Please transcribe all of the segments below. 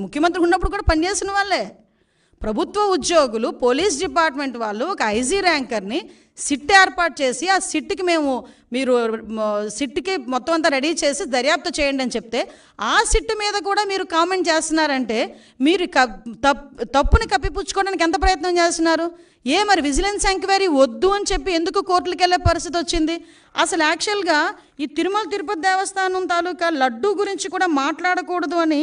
ముఖ్యమంత్రి ఉన్నప్పుడు కూడా పనిచేసిన వాళ్ళే. ప్రభుత్వ ఉద్యోగులు పోలీస్ డిపార్ట్మెంట్ వాళ్ళు ఒక ఐజీ ర్యాంకర్ని సిట్ ఏర్పాటు చేసి ఆ సిట్కి మేము మీరు సిట్కి మొత్తం అంతా రెడీ చేసి దర్యాప్తు చేయండి అని చెప్తే ఆ సిట్ మీద కూడా మీరు కామెంట్ చేస్తున్నారంటే మీరు క- తప్పుని కప్పిపుచ్చుకోవడానికి ఎంత ప్రయత్నం చేస్తున్నారు? ఏ మరి విజిలెన్స్ ఎంక్వైరీ వద్దు అని చెప్పి ఎందుకు కోర్టులకు వెళ్ళే పరిస్థితి వచ్చింది? అసలు యాక్చువల్గా ఈ తిరుమల తిరుపతి దేవస్థానం తాలూకా లడ్డు గురించి కూడా మాట్లాడకూడదు అని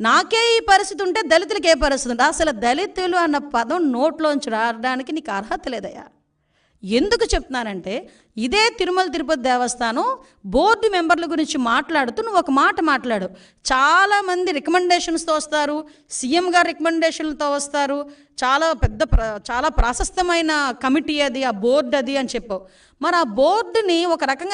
నాకే ఈ పరిస్థితి ఉంటే దళితులకి ఏ పరిస్థితి ఉంటే అసలు దళితులు అన్న పదం నోట్లోంచి రావడానికి నీకు అర్హత లేదయ్యా. ఎందుకు చెప్తున్నానంటే ఇదే తిరుమల తిరుపతి దేవస్థానం బోర్డు మెంబర్ల గురించి మాట్లాడుతూ నువ్వు ఒక మాట మాట్లాడు. చాలామంది రికమెండేషన్స్తో వస్తారు సీఎం గారు రికమెండేషన్లతో వస్తారు. చాలా పెద్ద ప్ర చాలా ప్రాశస్తమైన కమిటీ అది ఆ బోర్డు అది అని చెప్పావు మరి ఆ బోర్డుని ఒక రకంగా